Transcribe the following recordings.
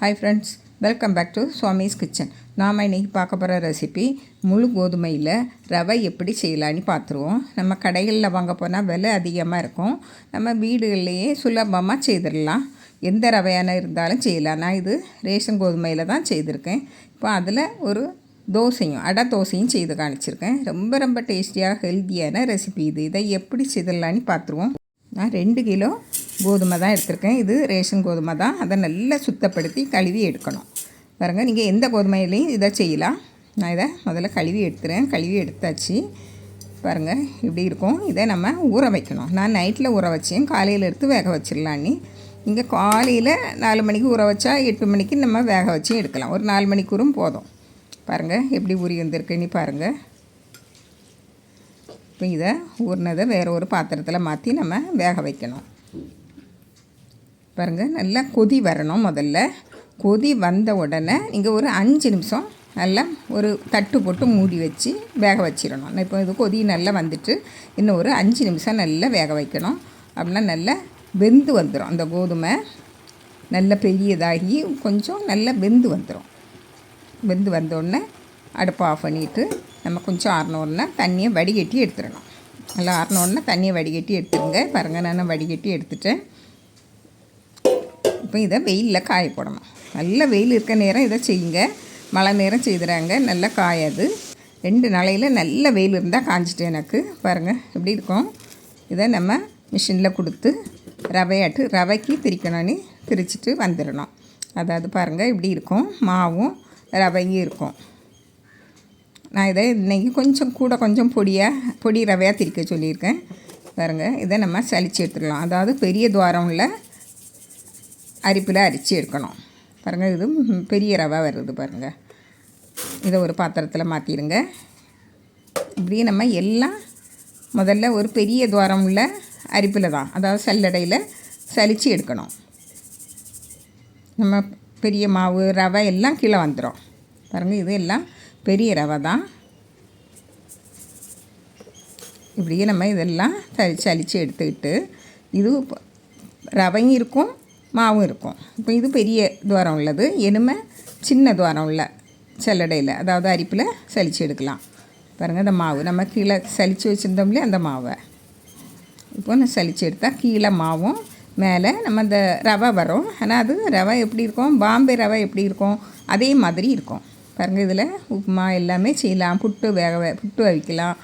Hi friends welcome back to Swami's kitchen நாம் இன்றைக்கி பார்க்க போகிற ரெசிபி முழு கோதுமையில் ரவை எப்படி செய்யலான்னு பார்த்துருவோம். நம்ம கடைகளில் வாங்க போனால் விலை அதிகமாக இருக்கும். நம்ம வீடுகள்லையே சுலபமாக செய்திடலாம். எந்த ரவையான இருந்தாலும் செய்யலாம். நான் இது ரேஷன் கோதுமையில் தான் செய்திருக்கேன். இப்போ அதில் ஒரு தோசையும் அடை தோசையும் செய்து காணிச்சிருக்கேன் ரொம்ப ரொம்ப டேஸ்டியாக ஹெல்த்தியான ரெசிபி இது. இதை எப்படி செய்திடலான்னு பார்த்துருவோம். நான் ரெண்டு கிலோ கோதுமை தான் எடுத்திருக்கேன். இது ரேஷன் கோதுமை தான். அதை நல்லா சுத்தப்படுத்தி கழுவி எடுக்கணும். பாருங்கள் நீங்கள் எந்த கோதுமையிலையும் இதை செய்யலாம். நான் இதை முதல்ல கழுவி எடுத்துறேன். கழுவி எடுத்தாச்சு. பாருங்கள் இப்படி இருக்கும். இதை நம்ம ஊற வைக்கணும். நான் நைட்டில் ஊற வச்சேன். காலையில் எடுத்து வேக வச்சிடலான்னு இங்கே காலையில் நாலு மணிக்கு ஊற வச்சா எட்டு மணிக்கு நம்ம வேக வச்சு எடுக்கலாம். ஒரு நாலு மணிக்கூறும் போதும். பாருங்கள் எப்படி ஊறி வந்திருக்குன்னு பாருங்கள் இப்போ இதை ஊறினதை வேறு ஒரு பாத்திரத்தில் மாற்றி நம்ம வேக வைக்கணும். பாருங்கள் நல்லா கொதி வரணும் முதல்ல. கொதி வந்த உடனே நீங்கள் ஒரு அஞ்சு நிமிஷம் நல்லா ஒரு தட்டு போட்டு மூடி வச்சு வேக வச்சிடணும். இப்போ இது கொதி நல்லா வந்துட்டு இன்னும் ஒரு அஞ்சு நிமிஷம் நல்லா வேக வைக்கணும். அப்படின்னா நல்லா வெந்து வந்துடும் அந்த கோதுமை நல்ல பெரியதாகி கொஞ்சம் நல்லா வெந்து வந்துடும் வெந்து வந்தோடனே அடுப்பை ஆஃப் பண்ணிவிட்டு நம்ம கொஞ்சம் ஆறினோடனே தண்ணியை வடிகட்டி எடுத்துடணும். நல்லா ஆறினோடனே தண்ணியை வடிகட்டி எடுத்துருங்க பாருங்கள் நான் வடிகட்டி எடுத்துட்டேன். இப்போ இதை வெயிலில் காய போடணும். நல்ல வெயில் இருக்க நேரம் இதை செய்யுங்க. மழை நேரம் செய்துறாங்க. நல்லா காயாது. ரெண்டு நாளையில் நல்ல வெயில் இருந்தால் காஞ்சிட்டு எனக்கு. பாருங்கள் எப்படி இருக்கும்? இதை நம்ம மிஷினில் கொடுத்து ரவையாட்டு ரவைக்கு பிரிக்கணும்னு பிரிச்சுட்டு வந்துடணும். அதாவது பாருங்கள் இப்படி இருக்கும்? மாவும் ரவையும் இருக்கும். நான் இதை இன்றைக்கி கொஞ்சம் கூட கொஞ்சம் பொடியாக பொடி ரவையாக திரிக்க சொல்லியிருக்கேன். பாருங்கள் இதை நம்ம சளிச்சு எடுத்துக்கலாம் அதாவது பெரிய துவாரம் இல்லை அரிப்பில் அரிச்சு எடுக்கணும். பாருங்கள் இது பெரிய ரவை வருது பாருங்கள் இதை ஒரு பாத்திரத்தில் மாற்றிடுங்க இப்படி நம்ம எல்லாம் முதல்ல ஒரு பெரிய துவாரம் உள்ள அரிப்பில் தான் அதாவது சல்லடையில் சலித்து எடுக்கணும். நம்ம பெரிய மாவு ரவை எல்லாம் கீழே வந்துடும் பாருங்கள் இது எல்லாம் பெரிய ரவை தான். இப்படியே நம்ம இதெல்லாம் சளிச்சு எடுத்துக்கிட்டு இது ரவையும் இருக்கும் மாவும் இருக்கும். இப்போ இது பெரிய துவாரம் உள்ளது. இனிமே சின்ன துவாரம் உள்ள செல்லடையில் அதாவது அரிப்பில் சலிச்சு எடுக்கலாம். பாருங்கள் அந்த மாவு. நம்ம கீழே சலிச்சு வச்சுருந்தோம்லே அந்த மாவை. இப்போ நான் சலிச்சு எடுத்தால் கீழே மாவும் மேலே நம்ம அந்த ரவை வரும். ஆனால் அது ரவை எப்படி இருக்கும்? பாம்பே ரவை எப்படி இருக்கும்? அதே மாதிரி இருக்கும். பாருங்கள் இதில் உப்புமா எல்லாமே செய்யலாம். புட்டு வேக புட்டு அவிக்கலாம்.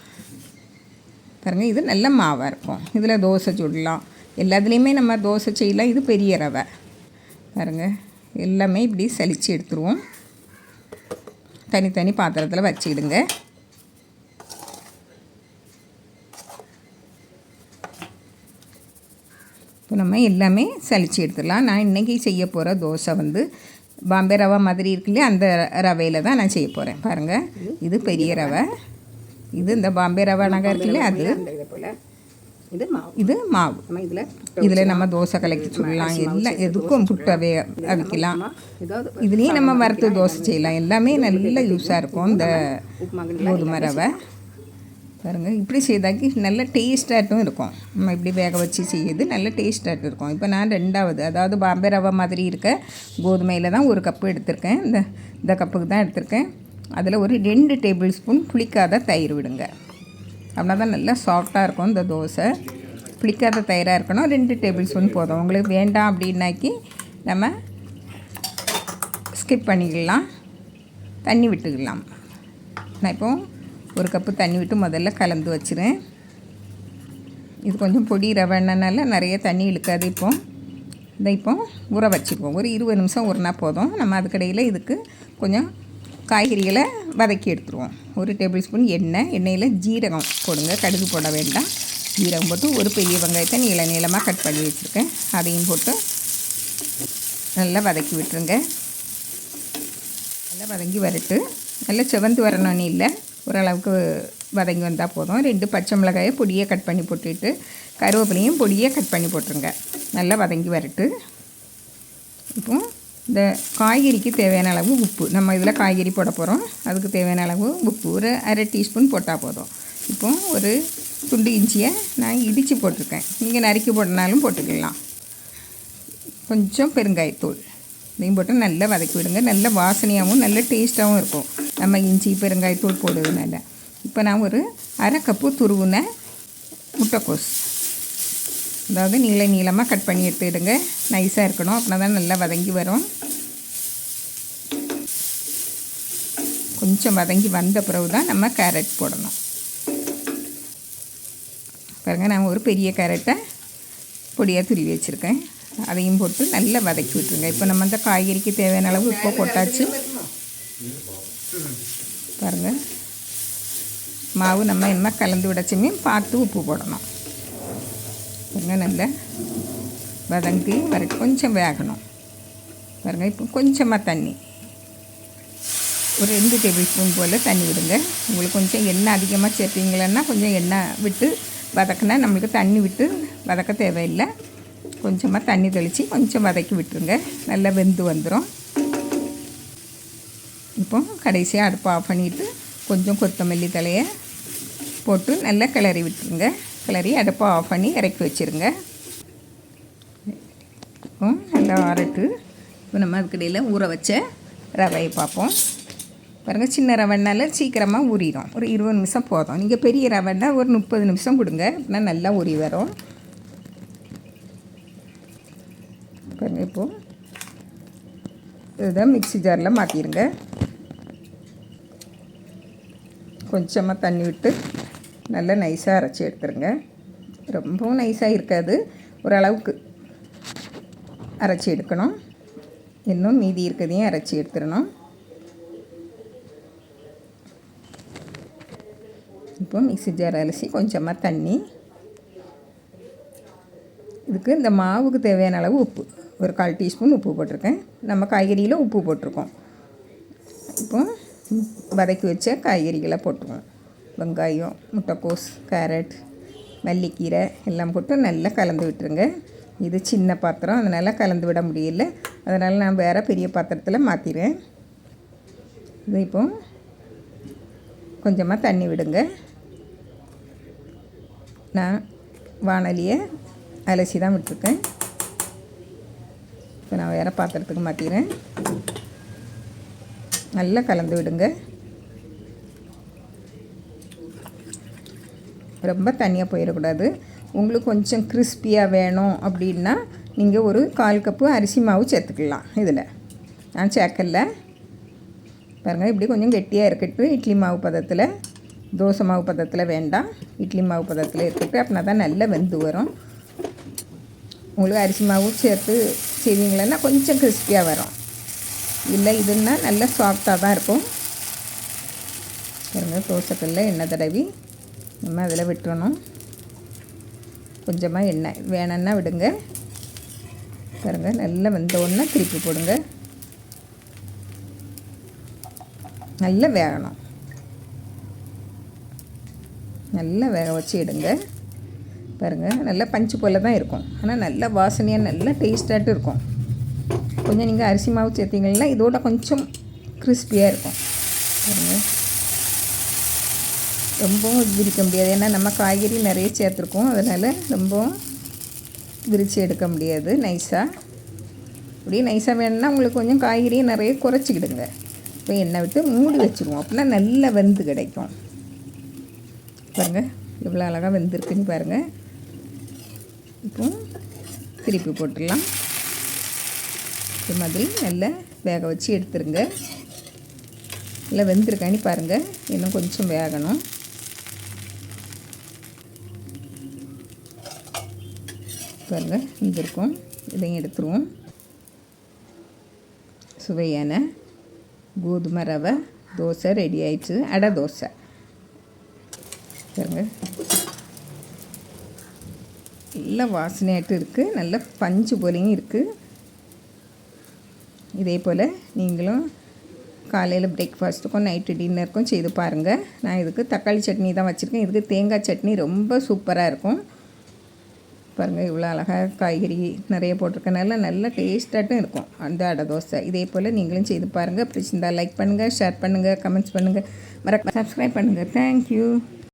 பாருங்கள் இது நல்ல மாவாக இருக்கும். இதில் தோசை சுடலாம். எல்லாத்துலேயுமே நம்ம தோசை செய்யலாம் இது பெரிய ரவை. பாருங்கள் எல்லாமே இப்படி சலித்து எடுத்துருவோம். தனித்தனி பாத்திரத்தில் வச்சுக்கிடுங்க இப்போ நம்ம எல்லாமே சலித்து எடுத்துடலாம். நான் இன்றைக்கி செய்ய போகிற தோசை வந்து பாம்பே ரவை மாதிரி இருக்கு அந்த ரவையில் தான் நான் செய்ய போகிறேன் பாருங்கள் இது பெரிய ரவை. இது இந்த பாம்பே ரவை நகை இருக்குல்ல அது. இது மாவு. இது மாவு. இதில் இதில் நம்ம தோசை கலக்கி சொல்லலாம் எல்லாம் எதுக்கும் புட்டவே அவிக்கலாம் இதுலேயும் நம்ம வறுத்து தோசை செய்யலாம். எல்லாமே நல்ல யூஸாக இருக்கும். இந்த கோதுமை ரவை. பாருங்கள் இப்படி செய்தாக்கி நல்ல டேஸ்டாகட்டும் இருக்கும். நம்ம இப்படி வேக வச்சு செய்யுது நல்ல டேஸ்டாகட்டும் இருக்கும். இப்போ நான் ரெண்டாவது அதாவது பாம்பே ரவை மாதிரி இருக்க கோதுமையில் தான் ஒரு கப்பு எடுத்திருக்கேன். இந்த இந்த கப்புக்கு தான் எடுத்திருக்கேன். அதில் ஒரு ரெண்டு டேபிள் ஸ்பூன் புளிக்காத தயிர் விடுங்க. அப்படின்னா தான் நல்லா சாஃப்டாக இருக்கும் இந்த தோசை. புளிக்காத தயிராக இருக்கணும். ரெண்டு டேபிள் ஸ்பூன் போதும். உங்களுக்கு வேண்டாம் அப்படின்னாக்கி நம்ம ஸ்கிப் பண்ணிக்கலாம். தண்ணி விட்டுக்கலாம். நான் இப்போது ஒரு கப்பு தண்ணி விட்டு முதல்ல கலந்து வச்சுருவேன். இது கொஞ்சம் பொடி ரவைனால நிறைய தண்ணி இழுக்காது இப்போ. இதை இப்போ ஊற வச்சுக்குவோம். ஒரு இருபது நிமிஷம் ஊறினா போதும். நம்ம அதுக்கடையில் இதுக்கு கொஞ்சம் காய்கறிகளை வதக்கி எடுத்துருவோம். ஒரு டேபிள் ஸ்பூன் எண்ணெய் எண்ணெயில் ஜீரகம் போடுங்க. கடுகு போட வேண்டாம். ஜீரகம் போட்டு ஒரு பெரிய வெங்காயத்தை நீள நீளமாக கட் பண்ணி வச்சுருக்கேன். அதையும் போட்டு நல்லா வதக்கி விட்டுருங்க. நல்லா வதங்கி வரட்டு. நல்லா செவந்து வரணும்னு இல்லை. ஓரளவுக்கு வதங்கி வந்தால் போதும். ரெண்டு பச்சை மிளகாயை பொடியை கட் பண்ணி போட்டுட்டு கருவேப்பிலையும் பொடியை கட் பண்ணி போட்டுருங்க. நல்லா வதங்கி வரட்டு. இப்போ இந்த காய்கறிக்கு தேவையான அளவு உப்பு. நம்ம இதில் காய்கறி போட போகிறோம். அதுக்கு தேவையான அளவு உப்பு. ஒரு அரை டீஸ்பூன் போட்டால் போதும். இப்போ ஒரு துண்டு இஞ்சியை நான் இடித்து போட்டிருக்கேன். நீங்கள் நறுக்கி போட்டனாலும் போட்டுக்கலாம். கொஞ்சம் பெருங்காயத்தூள். இதையும் போட்டு நல்லா வதக்கி விடுங்க. நல்ல வாசனையாகவும் நல்ல டேஸ்ட்டாகவும் இருக்கும். நம்ம இஞ்சி பெருங்காயத்தூள் போடுறதுனால. இப்போ நான் ஒரு அரை கப்பு துருவுன முட்டைக்கோஸ். அதாவது நீள நீளமாக கட் பண்ணி எடுத்துடுங்க. நைஸாக இருக்கணும். அப்படின்னா தான் நல்லா வதங்கி வரும். கொஞ்சம் வதங்கி வந்த பிறகு தான் நம்ம கேரட் போடணும். பாருங்கள் நான் ஒரு பெரிய கேரட்டை பொடியாக துருவி வச்சுருக்கேன். அதையும் போட்டு நல்லா வதக்கி விட்டுருங்க. இப்போ நம்ம அந்த காய்கறிக்கு தேவையான அளவு உப்பு போட்டாச்சு. பாருங்கள் மாவு நம்ம என்ன கலந்து விடச்சுமே பார்த்து உப்பு போடணும். பாருங்கள் நல்லா வதங்கி வர கொஞ்சம் வேகணும். பாருங்கள் இப்போ கொஞ்சமாக தண்ணி. ஒரு ரெண்டு டேபிள் ஸ்பூன் போல் தண்ணி விடுங்க. உங்களுக்கு கொஞ்சம் எண்ணெய் அதிகமாக சேர்த்தீங்களன்னா கொஞ்சம் எண்ணெய் விட்டு வதக்கினா நம்மளுக்கு தண்ணி விட்டு வதக்க தேவையில்லை. கொஞ்சமாக தண்ணி தெளித்து கொஞ்சம் வதக்கி விட்டுருங்க. நல்லா வெந்து வந்துடும் இப்போ கடைசியாக அடுப்பை ஆஃப் பண்ணிவிட்டு கொஞ்சம் கொத்தமல்லி தலையை போட்டு நல்லா கிளறி விட்டுருங்க. கிளறி அடுப்பை ஆஃப் பண்ணி இறக்கி வச்சுருங்க. நல்லா ஆறட்டு இப்போ நம்ம அதுக்கடையில் ஊற வச்ச ரவையை பார்ப்போம். பாருங்கள் சின்ன ரவைனால சீக்கிரமாக ஊறிடும் ஒரு இருபது நிமிஷம் போதும். நீங்கள் பெரிய ரவைன்னா ஒரு முப்பது நிமிஷம் கொடுங்க. அப்படின்னா நல்லா ஊறி வரும். பாருங்கள் இப்போது இதுதான் மிக்ஸி ஜாரில் மாற்றிடுங்க கொஞ்சமாக தண்ணி விட்டு நல்லா நைஸாக அரைச்சி எடுத்துருங்க. ரொம்பவும் நைஸாக இருக்காது. ஓரளவுக்கு அரைச்சி எடுக்கணும். இன்னும் மீதி இருக்கிறதையும் அரைச்சி எடுத்துடணும். இப்போ மிக்ஸி ஜார் அலசி கொஞ்சமாக தண்ணி. இதுக்கு இந்த மாவுக்கு தேவையான அளவு உப்பு. ஒரு கால் டீஸ்பூன் உப்பு போட்டிருக்கேன். நம்ம காய்கறியில் உப்பு போட்டிருக்கோம். இப்போ வதக்கி வச்ச காய்கறிகளை போட்டுருவோம். வெங்காயம் முட்டைக்கோஸ் கேரட் மல்லிக்கீரை எல்லாம் போட்டு நல்லா கலந்து விட்டுருங்க. இது சின்ன பாத்திரம் அதனால் கலந்து விட முடியல. அதனால் நான் வேறு பெரிய பாத்திரத்தில் மாற்றிடுவேன் இது இப்போ கொஞ்சமாக தண்ணி விடுங்க. நான் வானலியை அலசி தான் விட்டுருக்கேன். இப்போ நான் வேறு பாத்திரத்துக்கு மாற்றிடுறேன் நல்லா கலந்து விடுங்க. ரொம்ப தனியாக போயிடக்கூடாது உங்களுக்கு கொஞ்சம் கிறிஸ்பியாக வேணும் அப்படின்னா நீங்கள் ஒரு கால் கப்பு அரிசி மாவு சேர்த்துக்கலாம் இதில். நான் சேர்க்கல. பாருங்கள் இப்படி கொஞ்சம் கெட்டியாக இருக்கட்டும். இட்லி மாவு பதத்தில் தோசை மாவு பதத்தில் வேண்டாம். இட்லி மாவு பதத்தில் இருக்கட்டும். அப்படின்னா தான் நல்லா வெந்து வரும். உங்களுக்கு அரிசி மாவு சேர்த்து செய்வீங்களன்னா கொஞ்சம் கிறிஸ்பியாக வரும். இல்லை இதுன்னா நல்லா சாஃப்டாக தான் இருக்கும். பாருங்கள் தோசைக்கல்ல எண்ணெய் தடவி நம்ம அதில் விட்டுறணும். கொஞ்சமாக எண்ணெய் வேணும்னா விடுங்க. பாருங்கள் நல்லா வெந்த உடனே திருப்பி போடுங்க. நல்லா வேகணும். நல்லா வேக வச்சு எடுங்க. பாருங்கள் நல்லா பஞ்சு போல் தான் இருக்கும். ஆனால் நல்லா வாசனையாக நல்லா டேஸ்ட்டாட்டு இருக்கும். கொஞ்சம் நீங்கள் அரிசி மாவு சேர்த்திங்கன்னா இதோட கொஞ்சம் கிறிஸ்பியாக இருக்கும். பாருங்கள் ரொம்பவும் விரிக்க முடியாது. ஏன்னா நம்ம காய்கறி நிறைய சேர்த்துருக்கோம். அதனால் ரொம்பவும் விரித்து எடுக்க முடியாது. நைஸாக அப்படியே நைஸாக வேணும்னா உங்களுக்கு கொஞ்சம் காய்கறியை நிறைய குறைச்சிக்கிடுங்க. இப்போ எண்ணெய் விட்டு மூடி வச்சுருவோம். அப்படின்னா நல்லா வெந்து கிடைக்கும். பாருங்கள் எவ்வளோ அழகாக வெந்திருக்குன்னு பாருங்கள் இப்போ திருப்பி போட்டுடலாம். இது மாதிரி நல்லா வேக வச்சு எடுத்துருங்க. நல்லா வெந்திருக்கான்னு பாருங்கள் இன்னும் கொஞ்சம் வேகணும். பாருங்கள் வெந்திருக்கும். இதையும் எடுத்துருவோம். சுவையான கோதுமை ரவை தோசை ரெடி ஆயிடுச்சு. அடை தோசை. பாருங்க. நல்ல வாசனையாட்டு இருக்குது நல்ல பஞ்சு போலையும் இருக்குது இதே போல் நீங்களும் காலையில் பிரேக்ஃபாஸ்ட்டுக்கும் நைட்டு டின்னருக்கும் செய்து பாருங்கள் நான் இதுக்கு தக்காளி சட்னி தான் வச்சுருக்கேன். இதுக்கு தேங்காய் சட்னி ரொம்ப சூப்பராக இருக்கும். பாருங்கள் இவ்வளோ அழகாக காய்கறி நிறைய போட்டிருக்கனால நல்லா டேஸ்ட்டாகட்டும் இருக்கும். அந்த அடை தோசை. இதே போல் நீங்களும் செய்து பாருங்கள் பிடிச்சிருந்தா லைக் பண்ணுங்கள் ஷேர் பண்ணுங்கள் கமெண்ட்ஸ் பண்ணுங்கள் மறக்க சப்ஸ்கிரைப் பண்ணுங்கள் தேங்க்யூ